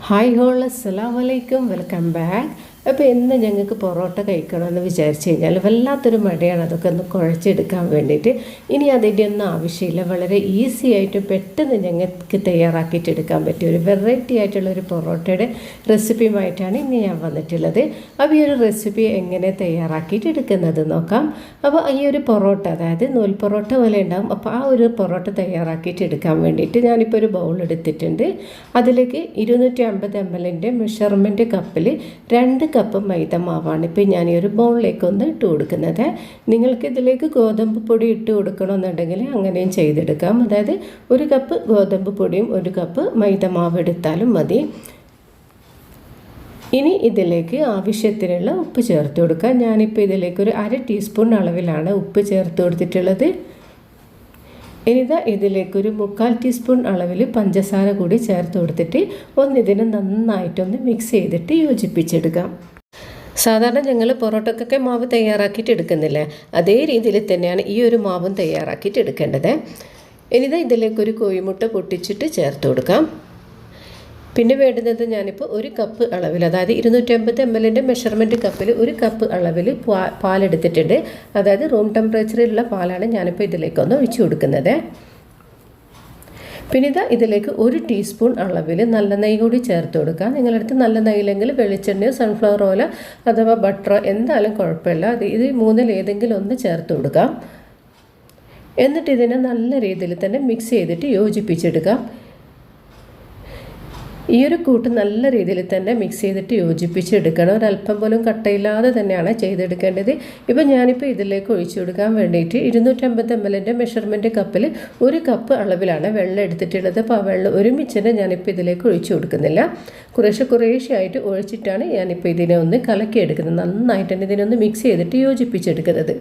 Hi whole അസ്സലാം വലൈക്കും welcome back അപ്പോൾ ഇന്ന് ഞങ്ങൾക്ക് പൊറോട്ട കഴിക്കണമെന്ന് വിചാരിച്ചു കഴിഞ്ഞാൽ വല്ലാത്തൊരു മടിയാണ്. അതൊക്കെ ഒന്ന് കുഴച്ചെടുക്കാൻ വേണ്ടിയിട്ട്. ഇനി അതിന്റെ ഒന്നും ആവശ്യമില്ല. വളരെ ഈസി ആയിട്ട് പെട്ടെന്ന് ഞങ്ങൾക്ക് തയ്യാറാക്കിയിട്ട് എടുക്കാൻ പറ്റിയ ഒരു വെറൈറ്റി ആയിട്ടുള്ള ഒരു പൊറോട്ടയുടെ റെസിപ്പിയുമായിട്ടാണ് ഇനി ഞാൻ വന്നിട്ടുള്ളത്. അപ്പോൾ ഈ ഒരു റെസിപ്പി എങ്ങനെ തയ്യാറാക്കിയിട്ട് എടുക്കുന്നത് നോക്കാം. അപ്പോൾ ഈ ഒരു പൊറോട്ട അതായത് നൂൽ പൊറോട്ട പോലെ ഉണ്ടാകും അപ്പോൾ ആ ഒരു പൊറോട്ട തയ്യാറാക്കിയിട്ട് എടുക്കാൻ വേണ്ടിയിട്ട് ഞാനിപ്പോൾ ഒരു ബൗൾ എടുത്തിട്ടുണ്ട്. അതിലേക്ക് ഇരുന്നൂറ്റി അമ്പത് എം എല്ലിന്റെ മെഷർമെന്റ് കപ്പിൽ രണ്ട് കപ്പ് മൈദ മാവാണ് ഇപ്പോൾ ഞാൻ ഈ ഒരു ബൗളിലേക്ക് ഒന്ന് ഇട്ട് കൊടുക്കുന്നത്. നിങ്ങൾക്ക് ഇതിലേക്ക് ഗോതമ്പ് പൊടി ഇട്ട് കൊടുക്കണമെന്നുണ്ടെങ്കിൽ അങ്ങനെയും ചെയ്തെടുക്കാം. അതായത് ഒരു കപ്പ് ഗോതമ്പ് പൊടിയും ഒരു കപ്പ് മൈദ മാവ് എടുത്താലും മതി. ഇനി ഇതിലേക്ക് ആവശ്യത്തിനുള്ള ഉപ്പ് ചേർത്ത് കൊടുക്കാം. ഞാനിപ്പോൾ ഇതിലേക്ക് ഒരു അര ടീസ്പൂൺ അളവിലാണ് ഉപ്പ് ചേർത്ത് കൊടുത്തിട്ടുള്ളത്. ഇനിതാ ഇതിലേക്കൊരു മുക്കാൽ ടീസ്പൂൺ അളവിൽ പഞ്ചസാര കൂടി ചേർത്ത് കൊടുത്തിട്ട് ഒന്നിതിനെ നന്നായിട്ടൊന്ന് മിക്സ് ചെയ്തിട്ട് യോജിപ്പിച്ചെടുക്കാം. സാധാരണ ഞങ്ങൾ പൊറോട്ടക്കൊക്കെ മാവ് തയ്യാറാക്കിയിട്ട് എടുക്കുന്നില്ലേ? അതേ രീതിയിൽ തന്നെയാണ് ഈ ഒരു മാവും തയ്യാറാക്കിയിട്ട് എടുക്കേണ്ടത്. ഇനിതാ ഇതിലേക്കൊരു കോഴിമുട്ട പൊട്ടിച്ചിട്ട് ചേർത്ത് കൊടുക്കാം. പിന്നെ വേണ്ടുന്നത് ഞാനിപ്പോൾ ഒരു കപ്പ് അളവിൽ അതായത് ഇരുന്നൂറ്റമ്പത് എം എല്ലിന്റെ മെഷർമെന്റ് കപ്പിൽ ഒരു കപ്പ് അളവിൽ പാ പാലെടുത്തിട്ടുണ്ട്. അതായത് റൂം ടെമ്പറേച്ചറിലുള്ള പാലാണ് ഞാനിപ്പോൾ ഇതിലേക്കൊന്ന് ഒഴിച്ച് കൊടുക്കുന്നത്. പിന്നെ ഇതാ ഇതിലേക്ക് ഒരു ടീസ്പൂൺ അളവിൽ നല്ല നെയ്യ് കൂടി ചേർത്ത് കൊടുക്കുക. നിങ്ങളടുത്ത് നല്ല നെയ്യില്ലെങ്കിൽ വെളിച്ചെണ്ണയോ സൺഫ്ലവർ ഓയിലോ അഥവാ ബട്ടറോ എന്തായാലും കുഴപ്പമില്ല. അത് ഇത് മൂന്നിൽ ഏതെങ്കിലും ഒന്ന് ചേർത്ത് കൊടുക്കാം. എന്നിട്ട് ഇതിനെ നല്ല രീതിയിൽ തന്നെ മിക്സ് ചെയ്തിട്ട് യോജിപ്പിച്ചെടുക്കാം. ഈ ഒരു കൂട്ട് നല്ല രീതിയിൽ തന്നെ മിക്സ് ചെയ്തിട്ട് യോജിപ്പിച്ചെടുക്കണം. ഒരല്പം പോലും കട്ടയില്ലാതെ തന്നെയാണ് ചെയ്തെടുക്കേണ്ടത്. ഇപ്പോൾ ഞാനിപ്പോൾ ഇതിലേക്ക് ഒഴിച്ചു കൊടുക്കാൻ വേണ്ടിയിട്ട് ഇരുന്നൂറ്റമ്പത് എം എല്ലിന്റെ മെഷർമെന്റ് കപ്പിൽ ഒരു കപ്പ് അളവിലാണ് വെള്ളം എടുത്തിട്ടുള്ളത്. അപ്പോൾ ആ വെള്ളം ഒരുമിച്ച് ഞാനിപ്പോൾ ഇതിലേക്ക് ഒഴിച്ചു കൊടുക്കുന്നില്ല. കുറേശ്ശെ കുറേശ്ശെ ആയിട്ട് ഒഴിച്ചിട്ടാണ് ഞാനിപ്പോൾ ഇതിനെ ഒന്ന് കലക്കിയെടുക്കുന്നത്. നന്നായിട്ട് തന്നെ ഇതിനൊന്ന് മിക്സ് ചെയ്തിട്ട് യോജിപ്പിച്ചെടുക്കുന്നത്.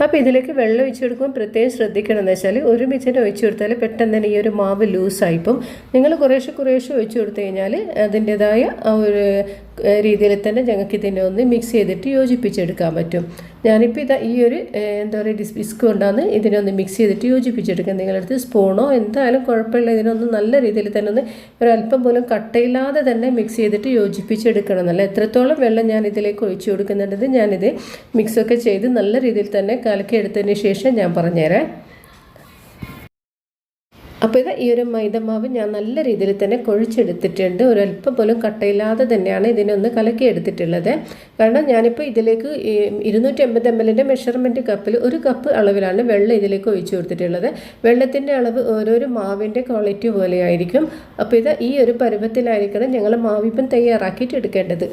അപ്പോൾ ഇതിലേക്ക് വെള്ളം ഒഴിച്ചു കൊടുക്കുമ്പോൾ പ്രത്യേകം ശ്രദ്ധിക്കണം എന്ന് വെച്ചാൽ ഒരു മിച്ചിന് ഒഴിച്ചു കൊടുത്താൽ പെട്ടെന്ന് തന്നെ ഈ ഒരു മാവ് ലൂസായിപ്പം നിങ്ങൾ കുറേശ്ശെ കുറേശ്ശെ ഒഴിച്ചു കൊടുത്തു കഴിഞ്ഞാൽ അതിന്റെതായ ഒരു രീതിയിൽ തന്നെ ഞങ്ങൾക്ക് ഇതിനെ ഒന്ന് മിക്സ് ചെയ്തിട്ട് യോജിപ്പിച്ചെടുക്കാൻ പറ്റും. ഞാനിപ്പോൾ ഇതാ ഈ ഒരു എന്താ പറയുക ബിസ്ക് കൊണ്ടാണ് ഇതിനെ ഒന്ന് മിക്സ് ചെയ്തിട്ട് യോജിപ്പിച്ചെടുക്കുക നിങ്ങളടുത്ത് സ്പൂണോ എന്തായാലും കുഴപ്പമില്ല. ഇതിനൊന്ന് നല്ല രീതിയിൽ തന്നെ ഒന്ന് ഒരല്പം പോലും കട്ടയില്ലാതെ തന്നെ മിക്സ് ചെയ്തിട്ട് യോജിപ്പിച്ചെടുക്കണം എന്നല്ല. എത്രത്തോളം വെള്ളം ഞാൻ ഇതിലേക്ക് ഒഴിച്ചു കൊടുക്കുന്നുണ്ടത് ഞാനിത് മിക്സൊക്കെ ചെയ്ത് നല്ല രീതിയിൽ തന്നെ കലക്കി എടുത്തതിന് ശേഷം ഞാൻ പറഞ്ഞുതരാം. അപ്പോൾ ഇത് ഈ ഒരു മൈദമാവ് ഞാൻ നല്ല രീതിയിൽ തന്നെ കൊഴിച്ചെടുത്തിട്ടുണ്ട്. ഒരല്പം പോലും കട്ടയില്ലാതെ തന്നെയാണ് ഇതിനൊന്ന് കലക്കി എടുത്തിട്ടുള്ളത്. കാരണം ഞാനിപ്പോൾ ഇതിലേക്ക് ഇരുന്നൂറ്റി എൺപത് എം എല്ലിന്റെ മെഷർമെന്റ് കപ്പിൽ ഒരു കപ്പ് അളവിലാണ് വെള്ളം ഇതിലേക്ക് ഒഴിച്ചു കൊടുത്തിട്ടുള്ളത്. വെള്ളത്തിന്റെ അളവ് ഓരോരോ മാവിന്റെ ക്വാളിറ്റി പോലെയായിരിക്കും. അപ്പോൾ ഇത് ഈ ഒരു പരുവത്തിലായിരിക്കണം ഞങ്ങൾ മാവിപ്പം തയ്യാറാക്കിയിട്ട് എടുക്കേണ്ടത്.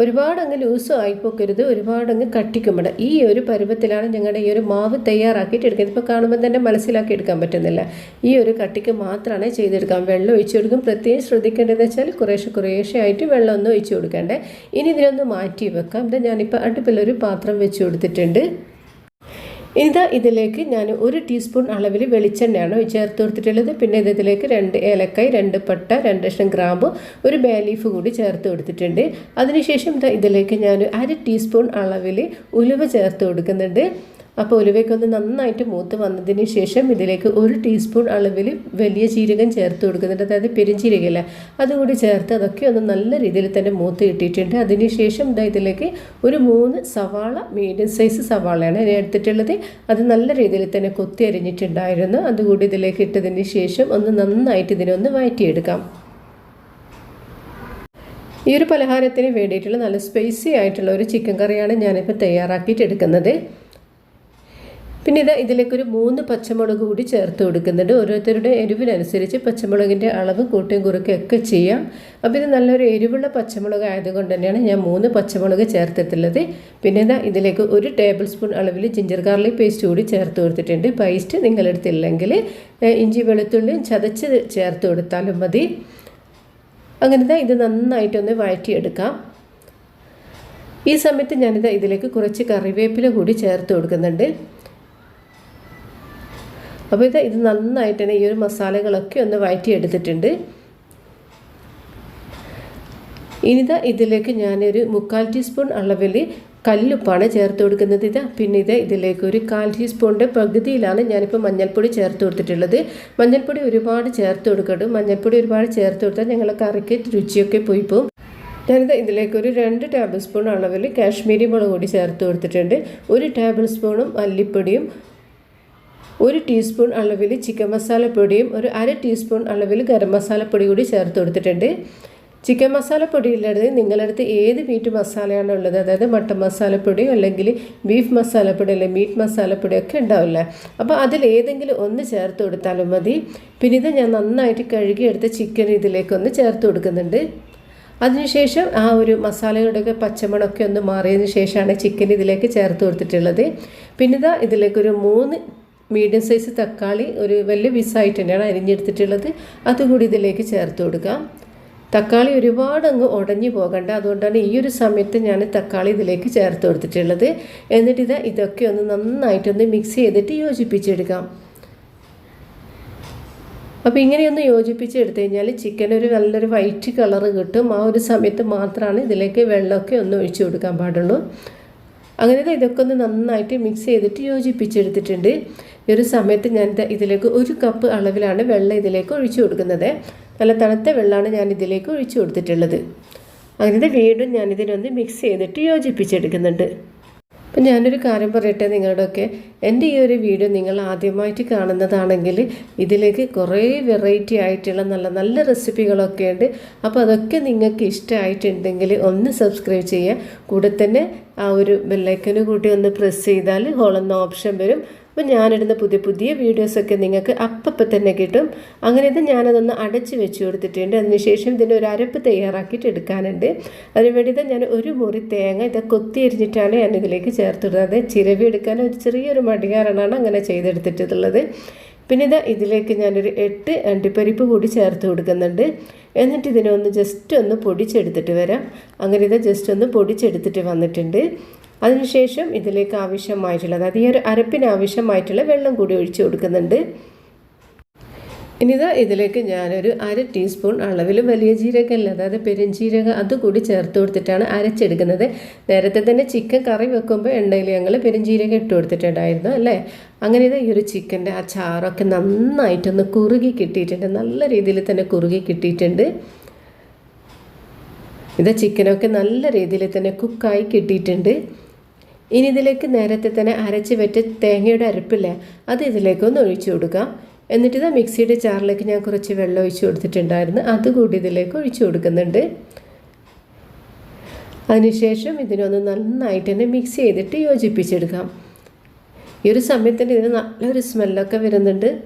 ഒരുപാട് അങ്ങ് ലൂസും ആയിപ്പോക്കരുത് ഒരുപാട് അങ്ങ് കട്ടിക്കുമ്പോൾ ഈ ഒരു പരുവത്തിലാണ് ഞങ്ങളുടെ ഈ ഒരു മാവ് തയ്യാറാക്കിയിട്ട് എടുക്കുന്നത്. ഇപ്പോൾ കാണുമ്പോൾ തന്നെ മനസ്സിലാക്കി എടുക്കാൻ പറ്റുന്നില്ല. ഈ ഒരു കട്ടിക്ക് മാത്രമാണ് ചെയ്തെടുക്കാൻ വെള്ളം ഒഴിച്ചു കൊടുക്കും. പ്രത്യേകം ശ്രദ്ധിക്കേണ്ടതെന്ന് വെച്ചാൽ കുറേശ്ശെ കുറേശ്ശെ ആയിട്ട് ഒന്ന് ഒഴിച്ചു കൊടുക്കണ്ടേ. ഇനി ഇതിനൊന്ന് മാറ്റി വെക്കാം. ഇത് ഞാനിപ്പോൾ അടുപ്പിലൊരു പാത്രം വെച്ച് കൊടുത്തിട്ടുണ്ട്. ഇതാ ഇതിലേക്ക് ഞാൻ ഒരു ടീസ്പൂൺ അളവിൽ വെളിച്ചെണ്ണയാണ് ചേർത്ത് കൊടുത്തിട്ടുള്ളത്. പിന്നെ ഇത് ഇതിലേക്ക് രണ്ട് ഏലക്കായ് രണ്ട് പട്ട രണ്ട് ലക്ഷം ഗ്രാമ്പ് ഒരു ബേ ലീഫ് കൂടി ചേർത്ത് കൊടുത്തിട്ടുണ്ട്. അതിനുശേഷം ഇതാ ഇതിലേക്ക് ഞാൻ അര ടീസ്പൂൺ അളവിൽ ഉലുവ ചേർത്ത് കൊടുക്കുന്നുണ്ട്. അപ്പോൾ ഉലുവയ്ക്കൊന്ന് നന്നായിട്ട് മൂത്ത് വന്നതിന് ശേഷം ഇതിലേക്ക് ഒരു ടീസ്പൂൺ അളവിൽ വലിയ ജീരകം ചേർത്ത് കൊടുക്കുന്നുണ്ട്. അതായത് പെരുംജീരകമില്ല? അതുകൂടി ചേർത്ത് അതൊക്കെ ഒന്ന് നല്ല രീതിയിൽ തന്നെ മൂത്ത് കിട്ടിയിട്ടുണ്ട്. അതിനുശേഷം ഇതാ ഇതിലേക്ക് ഒരു മൂന്ന് സവാള മീഡിയം സൈസ് സവാളയാണ് എടുത്തിട്ടുള്ളത്. അത് നല്ല രീതിയിൽ തന്നെ കൊത്തി അരിഞ്ഞിട്ടുണ്ടായിരുന്നു. അതുകൂടി ഇതിലേക്ക് ഇട്ടതിന് ശേഷം ഒന്ന് നന്നായിട്ട് ഇതിനൊന്ന് വഴറ്റിയെടുക്കാം ഈ ഒരു പലഹാരത്തിന് വേണ്ടിയിട്ടുള്ള നല്ല സ്പൈസി ആയിട്ടുള്ള ഒരു ചിക്കൻ കറിയാണ് ഞാനിപ്പോൾ തയ്യാറാക്കിയിട്ട് എടുക്കുന്നത്. പിന്നെ ഇത് ഇതിലേക്കൊരു മൂന്ന് പച്ചമുളക് കൂടി ചേർത്ത് കൊടുക്കുന്നുണ്ട്. ഓരോരുത്തരുടെ എരിവിനനുസരിച്ച് പച്ചമുളകിന്റെ അളവ് കൂട്ടും കുറുക്കുകയൊക്കെ ചെയ്യാം. അപ്പോൾ ഇത് നല്ലൊരു എരിവുള്ള പച്ചമുളക് ആയതുകൊണ്ട് തന്നെയാണ് ഞാൻ മൂന്ന് പച്ചമുളക് ചേർത്തിട്ടുള്ളത്. പിന്നെ ഇതാ ഇതിലേക്ക് ഒരു ടേബിൾ സ്പൂൺ അളവിൽ ജിഞ്ചർ ഗാർലിക് പേസ്റ്റ് കൂടി ചേർത്ത് കൊടുത്തിട്ടുണ്ട്. പേസ്റ്റ് നിങ്ങളെടുത്തില്ലെങ്കിൽ ഇഞ്ചി വെളുത്തുള്ളിയും ചതച്ച് ചേർത്ത് കൊടുത്താലും മതി. അങ്ങനെ ഇത് നന്നായിട്ടൊന്ന് വഴറ്റിയെടുക്കാം. ഈ സമയത്ത് ഞാനിത് ഇതിലേക്ക് കുറച്ച് കറിവേപ്പില കൂടി ചേർത്ത് കൊടുക്കുന്നുണ്ട്. അപ്പോൾ ഇത് ഇത് നന്നായിട്ട് തന്നെ ഈ ഒരു മസാലകളൊക്കെ ഒന്ന് വഴറ്റിയെടുത്തിട്ടുണ്ട് ഇനിതാ ഇതിലേക്ക് ഞാനൊരു മുക്കാൽ ടീസ്പൂൺ അളവിൽ കല്ലുപ്പാണ് ചേർത്ത് കൊടുക്കുന്നത്. ഇത് പിന്നെ ഇത് ഇതിലേക്ക് ഒരു കാൽ ടീസ്പൂണിന്റെ പകുതിയിലാണ് ഞാനിപ്പോൾ മഞ്ഞൾപ്പൊടി ചേർത്ത് കൊടുത്തിട്ടുള്ളത്. മഞ്ഞൾപ്പൊടി ഒരുപാട് ചേർത്ത് കൊടുക്കട്ടെ മഞ്ഞൾപ്പൊടി ഒരുപാട് ചേർത്ത് കൊടുത്താൽ ഞങ്ങൾ കറിക്ക് രുചിയൊക്കെ പോയി പോകും ഞാനിത് ഇതിലേക്ക് ഒരു രണ്ട് ടേബിൾ സ്പൂൺ അളവിൽ കാശ്മീരി മുളക് പൊടി ചേർത്ത് കൊടുത്തിട്ടുണ്ട്. ഒരു ടേബിൾ സ്പൂണും മല്ലിപ്പൊടിയും ഒരു ടീസ്പൂൺ അളവിൽ ചിക്കൻ മസാലപ്പൊടിയും ഒരു അര ടീസ്പൂൺ അളവിൽ ഗരം മസാലപ്പൊടി കൂടി ചേർത്ത് കൊടുത്തിട്ടുണ്ട്. ചിക്കൻ മസാലപ്പൊടി ഇല്ലാതെ നിങ്ങളടുത്ത് ഏത് മീറ്റ് മസാലയാണ് ഉള്ളത്? അതായത് മട്ടൻ മസാലപ്പൊടി അല്ലെങ്കിൽ ബീഫ് മസാലപ്പൊടി അല്ലെങ്കിൽ മീറ്റ് മസാലപ്പൊടി ഒക്കെ ഉണ്ടാവില്ല? അപ്പോൾ അതിൽ ഏതെങ്കിലും ഒന്ന് ചേർത്ത് കൊടുത്താലും മതി. പിന്നെ ഇത് ഞാൻ നന്നായിട്ട് കഴുകിയെടുത്ത ചിക്കൻ ഇതിലേക്കൊന്ന് ചേർത്ത് കൊടുക്കുന്നുണ്ട്. അതിനുശേഷം ആ ഒരു മസാലയുടെയൊക്കെ പച്ചമണമൊക്കെ ഒന്ന് മാറിയതിന് ശേഷമാണ് ചിക്കൻ ഇതിലേക്ക് ചേർത്ത് കൊടുത്തിട്ടുള്ളത്. പിന്നെ ഇതാ ഇതിലേക്കൊരു മൂന്ന് മീഡിയം സൈസ് തക്കാളി ഒരു വലിയ പീസായിട്ട് തന്നെയാണ് അരിഞ്ഞെടുത്തിട്ടുള്ളത്. അതുകൂടി ഇതിലേക്ക് ചേർത്ത് കൊടുക്കാം തക്കാളി ഒരുപാട് അങ്ങ് ഉടഞ്ഞു പോകണ്ട. അതുകൊണ്ടാണ് ഈ ഒരു സമയത്ത് ഞാൻ തക്കാളി ഇതിലേക്ക് ചേർത്ത് കൊടുത്തിട്ടുള്ളത്. എന്നിട്ട് ഇത് ഇതൊക്കെ ഒന്ന് നന്നായിട്ടൊന്ന് മിക്സ് ചെയ്തിട്ട് യോജിപ്പിച്ചെടുക്കാം. അപ്പോൾ ഇങ്ങനെയൊന്ന് യോജിപ്പിച്ച് എടുത്തു കഴിഞ്ഞാൽ ചിക്കൻ ഒരു നല്ലൊരു വൈറ്റ് കളർ കിട്ടും. ആ ഒരു സമയത്ത് മാത്രമാണ് ഇതിലേക്ക് വെള്ളമൊക്കെ ഒന്ന് ഒഴിച്ചു കൊടുക്കാൻ പാടുള്ളൂ. അങ്ങനെ ഇതൊക്കെ ഒന്ന് നന്നായിട്ട് മിക്സ് ചെയ്തിട്ട് യോജിപ്പിച്ചെടുത്തിട്ടുണ്ട്. ഈ ഒരു സമയത്ത് ഞാൻ ഇതിലേക്ക് ഒരു കപ്പ് അളവിലാണ് വെള്ളം ഇതിലേക്ക് ഒഴിച്ചു കൊടുക്കുന്നത്. നല്ല തണുത്ത വെള്ളമാണ് ഞാൻ ഇതിലേക്ക് ഒഴിച്ചു കൊടുത്തിട്ടുള്ളത്. അങ്ങനെ വീണ്ടും ഞാൻ ഞാനിതിനൊന്ന് മിക്സ് ചെയ്തിട്ട് യോജിപ്പിച്ചെടുക്കുന്നുണ്ട്. അപ്പം ഞാനൊരു കാര്യം പറയട്ടെ നിങ്ങളുടെയൊക്കെ എന്റെ ഈ ഒരു വീഡിയോ നിങ്ങൾ ആദ്യമായിട്ട് കാണുന്നതാണെങ്കിൽ ഇതിലേക്ക് കുറേ വെറൈറ്റി ആയിട്ടുള്ള നല്ല നല്ല റെസിപ്പികളൊക്കെ ഉണ്ട്. അപ്പോൾ അതൊക്കെ നിങ്ങൾക്ക് ഇഷ്ടമായിട്ടുണ്ടെങ്കിൽ ഒന്ന് സബ്സ്ക്രൈബ് ചെയ്യുക. കൂടെ തന്നെ ആ ഒരു ബെല്ലൈക്കന് കൂട്ടി ഒന്ന് പ്രസ് ചെയ്താൽ ഹോളെന്ന ഓപ്ഷൻ വരും. അപ്പോൾ ഞാനിടുന്ന പുതിയ പുതിയ വീഡിയോസൊക്കെ നിങ്ങൾക്ക് അപ്പം തന്നെ കിട്ടും. അങ്ങനെ ഇത് ഞാനതൊന്ന് അടച്ച് വെച്ച് കൊടുത്തിട്ടുണ്ട്. അതിനുശേഷം ഇതിന്റെ ഒരു അരപ്പ് തയ്യാറാക്കിയിട്ട് എടുക്കാനുണ്ട്. അതിനുവേണ്ടി ഞാൻ ഒരു മുറി തേങ്ങ ഇത് കൊത്തി എരിഞ്ഞിട്ടാണ് ഞാൻ ഇതിലേക്ക് ചേർത്തിടുന്നത്. ചിരവി എടുക്കാൻ ഒരു ചെറിയൊരു മടികാരനാണ് അങ്ങനെ ചെയ്തെടുത്തിട്ടുള്ളത്. പിന്നെ ഇത് ഇതിലേക്ക് ഞാനൊരു എട്ട് അണ്ടിപ്പരിപ്പ് കൂടി ചേർത്ത് കൊടുക്കുന്നുണ്ട്. എന്നിട്ട് ഇതിനെ ഒന്ന് ജസ്റ്റ് ഒന്ന് പൊടിച്ചെടുത്തിട്ട് വരാം. അങ്ങനെ ഇത് ജസ്റ്റ് ഒന്ന് പൊടിച്ചെടുത്തിട്ട് വന്നിട്ടുണ്ട്. അതിനുശേഷം ഇതിലേക്ക് ആവശ്യമായിട്ടുള്ള അതായത് ഈ ഒരു അരപ്പിന് ആവശ്യമായിട്ടുള്ള വെള്ളം കൂടി ഒഴിച്ചു കൊടുക്കുന്നുണ്ട്. ഇനിതാ ഇതിലേക്ക് ഞാനൊരു അര ടീസ്പൂൺ അളവിൽ വലിയ ജീരകമല്ല അതായത് പെരുംജീരകം അതുകൂടി ചേർത്ത് കൊടുത്തിട്ടാണ് അരച്ചെടുക്കുന്നത്. നേരത്തെ തന്നെ ചിക്കൻ കറി വെക്കുമ്പോൾ എണ്ണയിൽ ഞങ്ങൾ പെരുംജീരകം ഇട്ട് കൊടുത്തിട്ടുണ്ടായിരുന്നു അല്ലേ? അങ്ങനെ ഇതാ ഈ ഒരു ചിക്കന്റെ ആ ചാറൊക്കെ നന്നായിട്ടൊന്ന് കുറുകി കിട്ടിയിട്ടുണ്ട്. നല്ല രീതിയിൽ തന്നെ കുറുകി കിട്ടിയിട്ടുണ്ട്. ഇതാ ചിക്കനൊക്കെ നല്ല രീതിയിൽ തന്നെ കുക്കായി കിട്ടിയിട്ടുണ്ട്. ഇനി ഇതിലേക്ക് നേരത്തെ തന്നെ അരച്ച് വെച്ച തേങ്ങയുടെ അരപ്പില്ലേ അത് ഇതിലേക്കൊന്ന് ഒഴിച്ചു കൊടുക്കാം. എന്നിട്ട് ഇതാ മിക്സിയുടെ ചാറിലേക്ക് ഞാൻ കുറച്ച് വെള്ളം ഒഴിച്ചു കൊടുത്തിട്ടുണ്ടായിരുന്നു. അതുകൂടി ഇതിലേക്ക് ഒഴിച്ചു കൊടുക്കുന്നുണ്ട്. അതിനുശേഷം ഇതിനൊന്ന് നന്നായിട്ട് തന്നെ മിക്സ് ചെയ്തിട്ട് യോജിപ്പിച്ചെടുക്കാം. ഈ ഒരു സമയത്തിന് ഇതിന് നല്ലൊരു സ്മെല്ലൊക്കെ വരുന്നുണ്ട്.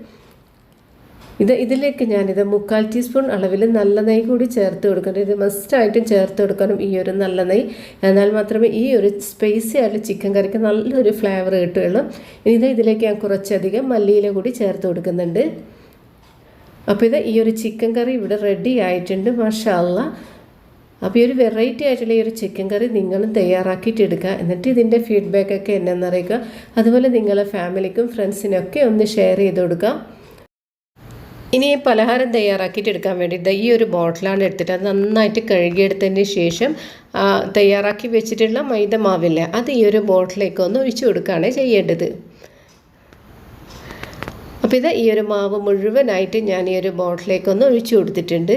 ഇത് ഇതിലേക്ക് ഞാനിത് മുക്കാൽ ടീസ്പൂൺ അളവിൽ നല്ല നെയ് കൂടി ചേർത്ത് കൊടുക്കണം. ഇത് മസ്റ്റായിട്ടും ചേർത്ത് കൊടുക്കണം ഈ ഒരു നല്ല നെയ് എന്നാൽ മാത്രമേ ഈ ഒരു സ്പൈസി ആയിട്ട് ചിക്കൻ കറിക്ക് നല്ലൊരു ഫ്ലേവർ കിട്ടുകയുള്ളൂ. ഇത് ഇതിലേക്ക് ഞാൻ കുറച്ചധികം മല്ലിയില കൂടി ചേർത്ത് കൊടുക്കുന്നുണ്ട്. അപ്പോൾ ഇത് ഈ ഒരു ചിക്കൻ കറി ഇവിടെ റെഡി ആയിട്ടുണ്ട് മഷാല്ല അപ്പോൾ ഈ ഒരു വെറൈറ്റി ആയിട്ടുള്ള ഈ ഒരു ചിക്കൻ കറി നിങ്ങളും തയ്യാറാക്കിയിട്ട് എടുക്കുക. എന്നിട്ട് ഇതിന്റെ ഫീഡ്ബാക്കൊക്കെ എന്നെന്നറിയിക്കുക. അതുപോലെ നിങ്ങളെ ഫാമിലിക്കും ഫ്രണ്ട്സിനൊക്കെ ഒന്ന് ഷെയർ ചെയ്ത് കൊടുക്കുക. ഇനി പലഹാരം തയ്യാറാക്കിയിട്ട് എടുക്കാൻ വേണ്ടിയിട്ട് ഈ ഒരു ബോട്ടിലാണ് എടുത്തിട്ട് അത് നന്നായിട്ട് കഴുകിയെടുത്തതിന് ശേഷം തയ്യാറാക്കി വെച്ചിട്ടുള്ള മൈദ മാവില്ല അത് ഈ ഒരു ബോട്ടിലേക്ക് ഒന്ന് ഒഴിച്ചു കൊടുക്കുകയാണ് ചെയ്യേണ്ടത്. അപ്പോൾ ഇത് ഈ ഒരു മാവ് മുഴുവനായിട്ട് ഞാൻ ഈ ഒരു ബോട്ടിലേക്ക് ഒന്ന് ഒഴിച്ചു കൊടുത്തിട്ടുണ്ട്.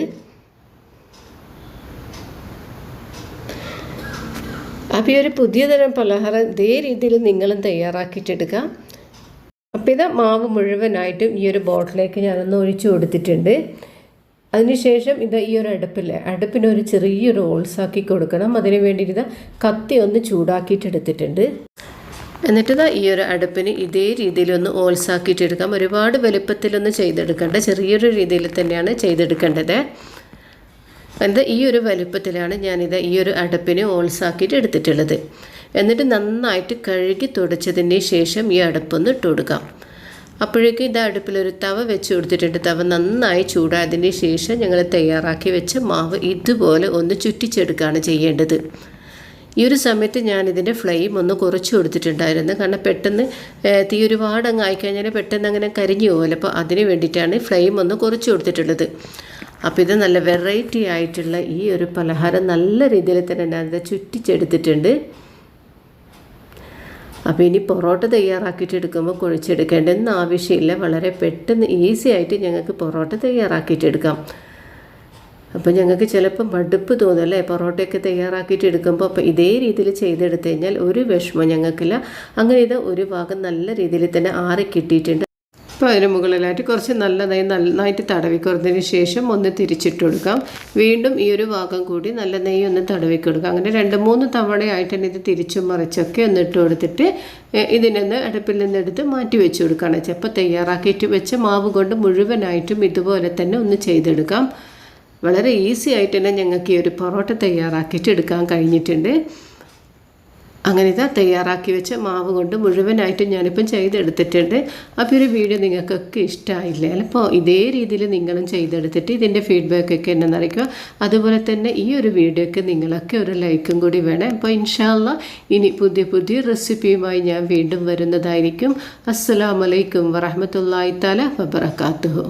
അപ്പോൾ ഈ ഒരു പുതിയ തരം പലഹാരം ഇതേ രീതിയിൽ നിങ്ങളും തയ്യാറാക്കിയിട്ടെടുക്കാം അപ്പോൾ ഇത് മാവ് മുഴുവനായിട്ടും ഈ ഒരു ബോട്ടിലേക്ക് ഞാനൊന്ന് ഒഴിച്ചു കൊടുത്തിട്ടുണ്ട്. അതിനുശേഷം ഇത് ഈ ഒരു അടുപ്പില്ലേ അടുപ്പിന് ഒരു ചെറിയൊരു ഓൾസാക്കി കൊടുക്കണം. അതിന് വേണ്ടിയിട്ട് കത്തി ഒന്ന് ചൂടാക്കിയിട്ടെടുത്തിട്ടുണ്ട് എന്നിട്ട് ഇതാ ഈ ഒരു അടുപ്പിന് ഇതേ രീതിയിലൊന്ന് ഓൾസാക്കിയിട്ടെടുക്കാം ഒരുപാട് വലുപ്പത്തിലൊന്നും ചെയ്തെടുക്കേണ്ട. ചെറിയൊരു രീതിയിൽ തന്നെയാണ് ചെയ്തെടുക്കേണ്ടത്. എന്താ ഈ ഒരു വലുപ്പത്തിലാണ് ഞാനിത് ഈ ഒരു അടുപ്പിന് ഓൾസാക്കിയിട്ട് എടുത്തിട്ടുള്ളത്. എന്നിട്ട് നന്നായിട്ട് കഴുകി തുടച്ചതിന് ശേഷം ഈ അടുപ്പൊന്ന് ഇട്ട് കൊടുക്കാം അപ്പോഴേക്കും ഇത് അടുപ്പിലൊരു തവ വെച്ച് കൊടുത്തിട്ടുണ്ട്. തവ നന്നായി ചൂടായതിന് ശേഷം ഞങ്ങൾ തയ്യാറാക്കി വെച്ച മാവ് ഇതുപോലെ ഒന്ന് ചുറ്റിച്ചെടുക്കുകയാണ് ചെയ്യേണ്ടത്. ഈ ഒരു സമയത്ത് ഞാനിതിന്റെ ഫ്ലെയിം ഒന്ന് കുറച്ച് കൊടുത്തിട്ടുണ്ടായിരുന്നു. കാരണം പെട്ടെന്ന് തീ ഒരുപാട് അങ്ങ് ആയിക്കഴിഞ്ഞാൽ പെട്ടെന്ന് അങ്ങനെ കരിഞ്ഞു പോകുമല്ലോ അപ്പോൾ അതിന് വേണ്ടിയിട്ടാണ് ഫ്ലെയിം ഒന്ന് കുറച്ച് കൊടുത്തിട്ടുള്ളത്. അപ്പോൾ ഇത് നല്ല വെറൈറ്റി ആയിട്ടുള്ള ഈ ഒരു പലഹാരം നല്ല രീതിയിൽ തന്നെ ഞാനിത് ചുറ്റിച്ചെടുത്തിട്ടുണ്ട്. അപ്പോൾ ഇനി പൊറോട്ട തയ്യാറാക്കിയിട്ട് എടുക്കുമ്പോൾ കുഴച്ചെടുക്കേണ്ടെന്ന് ആവശ്യമില്ല. വളരെ പെട്ടെന്ന് ഈസി ആയിട്ട് ഞങ്ങൾക്ക് പൊറോട്ട തയ്യാറാക്കിയിട്ട് എടുക്കാം. അപ്പോൾ ഞങ്ങൾക്ക് ചിലപ്പം മടുപ്പ് തോന്നും അല്ലേ? പൊറോട്ടയൊക്കെ തയ്യാറാക്കിയിട്ട് എടുക്കുമ്പോൾ അപ്പോൾ ഇതേ രീതിയിൽ ചെയ്തെടുത്തു കഴിഞ്ഞാൽ ഒരു വിഷമം ഞങ്ങൾക്കില്ല. അങ്ങനെ ഇത് ഒരു ഭാഗം നല്ല രീതിയിൽ തന്നെ ആറി കിട്ടിയിട്ടുണ്ട് അപ്പോൾ അതിന് മുകളിലായിട്ട് കുറച്ച് നല്ലതായി നന്നായിട്ട് തടവി കൊടുത്തതിന് ശേഷം ഒന്ന് തിരിച്ചിട്ട് കൊടുക്കാം. വീണ്ടും ഈ ഒരു ഭാഗം കൂടി നല്ല നെയ്യ് ഒന്ന് തടവി കൊടുക്കാം. അങ്ങനെ രണ്ട് മൂന്ന് തവണയായിട്ട് തന്നെ ഇത് തിരിച്ചും മറിച്ചൊക്കെ ഒന്ന് ഇട്ട് കൊടുത്തിട്ട് ഇതിനൊന്ന് അടുപ്പിൽ നിന്ന് എടുത്ത് മാറ്റി വെച്ച് കൊടുക്കുകയാണ് ചിലപ്പോൾ തയ്യാറാക്കിയിട്ട് വെച്ച് മാവ് കൊണ്ട് മുഴുവനായിട്ടും ഇതുപോലെ തന്നെ ഒന്ന് ചെയ്തെടുക്കാം. വളരെ ഈസി ആയിട്ട് തന്നെ ഞങ്ങൾക്ക് ഈ ഒരു പൊറോട്ട തയ്യാറാക്കിയിട്ട് എടുക്കാൻ കഴിഞ്ഞിട്ടുണ്ട്. അങ്ങനെ ഇതാ തയ്യാറാക്കി വെച്ച മാവ് കൊണ്ട് മുഴുവനായിട്ട് ഞാനിപ്പം ചെയ്തെടുത്തിട്ടുണ്ട്. അപ്പോൾ ഒരു വീഡിയോ നിങ്ങൾക്കൊക്കെ ഇഷ്ടമായില്ലേ അപ്പോൾ ഇതേ രീതിയിൽ നിങ്ങളും ചെയ്തെടുത്തിട്ട് ഇതിന്റെ ഫീഡ്ബാക്കൊക്കെ എന്നെ നിറയ്ക്കുക അതുപോലെ തന്നെ ഈ ഒരു വീഡിയോക്ക് നിങ്ങളൊക്കെ ഒരു ലൈക്കും കൂടി വേണം. അപ്പോൾ ഇൻഷാല്ല ഇനി പുതിയ പുതിയ റെസിപ്പിയുമായി ഞാൻ വീണ്ടും വരുന്നതായിരിക്കും. അസ്സലാമലൈക്കും വറഹമത്തല്ലായി തല വബർക്കാത്തുഹു